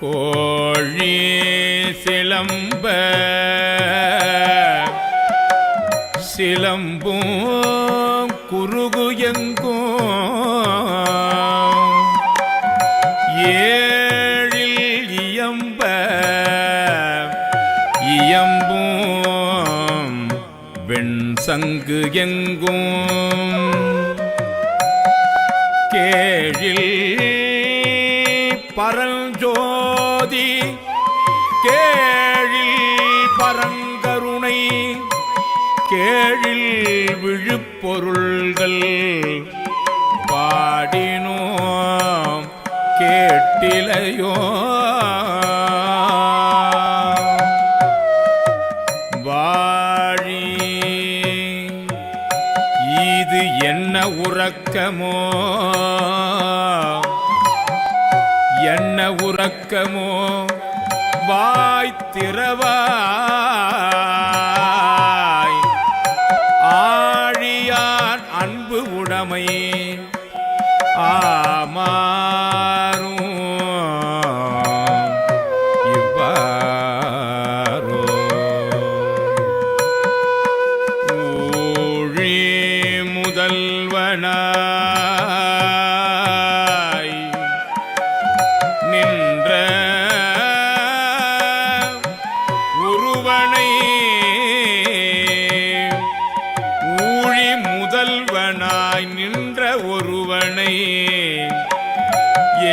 கோழி சிலம்ப சிலம்பும் குறுகு எங்கும். ஏழில் இயம்ப இயம்பும் வெண் சங்கு எங்கும். கேழில் பரஞ்சோதி கேழில் பரங்கருணை கேழில் விழுப்பொருள்கள் பாடினோம் கேட்டிலையோ வாழி என்ன உறக்கமோ? என்ன உறக்கமோ? வாய் திறவாய். ஆழியான் அன்பு உடைமை ஆமா முதல்வனாய் நின்ற உருவனை ஊழி முதல்வனாய் நின்ற ஒருவனை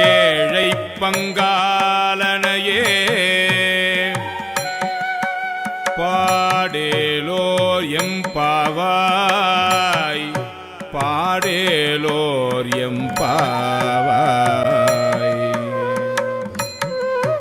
ஏழை பங்காலனையே பாடேலோ எம் பாவா. பாடேலோர் பா